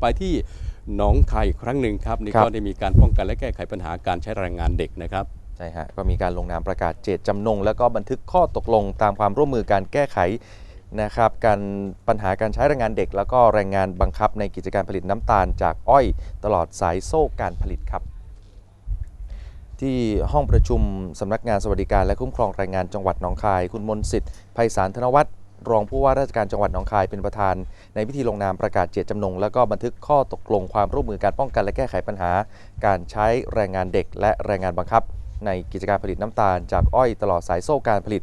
ไปที่หนองคายอีกครั้งหนึ่งครับนี่ครัก็บ ได้มีการป้องกันและแก้ไขปัญหาการใช้แรงงานเด็กนะครับ ใช่ฮะก็มีการลงนามประกาศเจตจำนง แล้วก็บันทึกข้อตกลงตามความร่วมมือการแก้ไขนะครับการปัญหาการใช้แรงงานเด็ก แล้วก็แรงงานบังคับในกิจการผลิตน้ำตาลจากอ้อย ตลอดสายโซ่การผลิตครับ ที่ห้องประชุมสำนักงานสวัสดิการและคุ้มครองแรงงานจังหวัดหนองคาย คุณมนต์สิทธิ์ไพศาลธนวัฒน์ รองผู้ว่าราชการจังหวัดหนองคายเป็นประธาน ในพิธีลงนามประกาศเจตจำนง แล้วก็บันทึกข้อตกลงความร่วมมือการป้องกันและแก้ไขปัญหา การใช้แรงงานเด็ก และแรงงานบังคับ ในกิจการผลิตน้ำตาลจากอ้อยตลอดสายโซ่การผลิต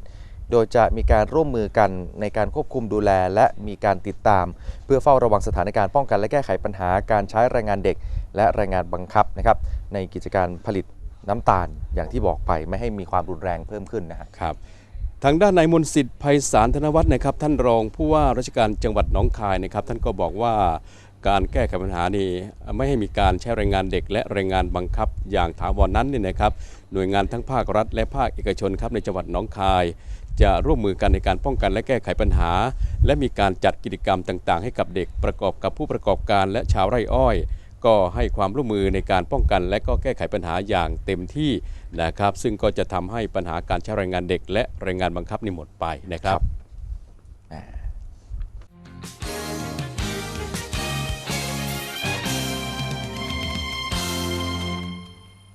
โดยจะมีการร่วมมือกันในการควบคุมดูแล และมีการติดตาม เพื่อเฝ้าระวังสถานการณ์ป้องกันและแก้ไขปัญหา การใช้แรงงานเด็ก และแรงงานบังคับนะครับในกิจการผลิตน้ำตาลอย่างที่บอกไปไม่ให้มีความรุนแรงเพิ่มขึ้นนะครับ ทางด้านนายมนสิทธิ์ไพศาลธนวัฒน์นะครับ ท่านรองผู้ว่าราชการจังหวัดหนองคายนะครับ ท่านก็บอกว่าการแก้ไขปัญหานี้ไม่ให้มีการใช้แรงงานเด็ก และแรงงานบังคับ อย่างถาวรนั้นเนี่ยนะครับ หน่วยงานทั้งภาครัฐ และภาคเอกชนครับในจังหวัดหนองคาย จะร่วมมือกันในการป้องกันและแก้ไขปัญหา และมีการจัดกิจกรรมต่าง ๆ ให้กับเด็กประกอบกับผู้ประกอบการและชาวไร่อ้อย ก็ให้ความร่วมมือในการป้องกัน และก็แก้ไขปัญหาอย่างเต็มที่นะครับ ซึ่งก็จะทำให้ปัญหาการใช้แรงงานเด็ก และแรงงานบังคับนี่หมดไปนะครับ